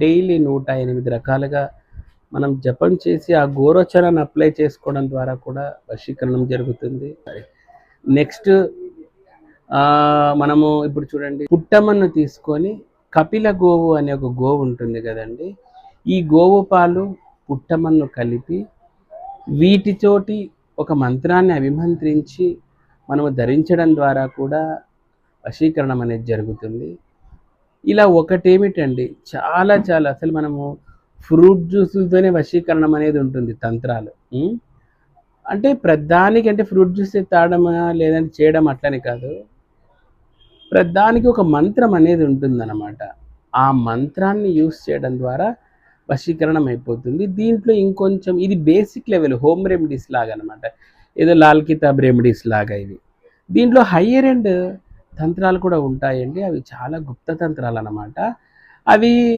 Daily నూట ఎనిమిది రకాలుగా మనం జపం చేసి ఆ గోరోచనాన్ని అప్లై చేసుకోవడం ద్వారా కూడా వశీకరణం జరుగుతుంది. నెక్స్ట్ మనము ఇప్పుడు చూడండి పుట్టమన్ను తీసుకొని కపిల గోవు అనే ఒక గోవు ఉంటుంది కదండి. ఈ గోవు పాలు పుట్టమన్ను కలిపి వీటితోటి ఒక మంత్రాన్ని అభిమంత్రించి మనము ధరించడం ద్వారా కూడా వశీకరణం అనేది జరుగుతుంది. ఇలా ఒకటేమిటండి? చాలా చాలా అసలు మనము ఫ్రూట్ జ్యూసులతోనే వశీకరణం అనేది ఉంటుంది తంత్రాలు. అంటే ప్రధానికి అంటే ఫ్రూట్ జ్యూస్ తాగడమా లేదంటే చేయడం అట్లనే కాదు. ప్రధానికి ఒక మంత్రం అనేది ఉంటుందన్నమాట. ఆ మంత్రాన్ని యూస్ చేయడం ద్వారా వశీకరణం అయిపోతుంది. దీంట్లో ఇంకొంచెం ఇది బేసిక్ లెవెల్ హోమ్ రెమెడీస్ లాగా అనమాట ఏదో లాల్ కితాబ్ రెమెడీస్ లాగా ఇవి. దీంట్లో హయ్యర్ అండ్ తంత్రాలు కూడా ఉంటాయండి. అవి చాలా గుప్త తంత్రాలు అన్నమాట అవి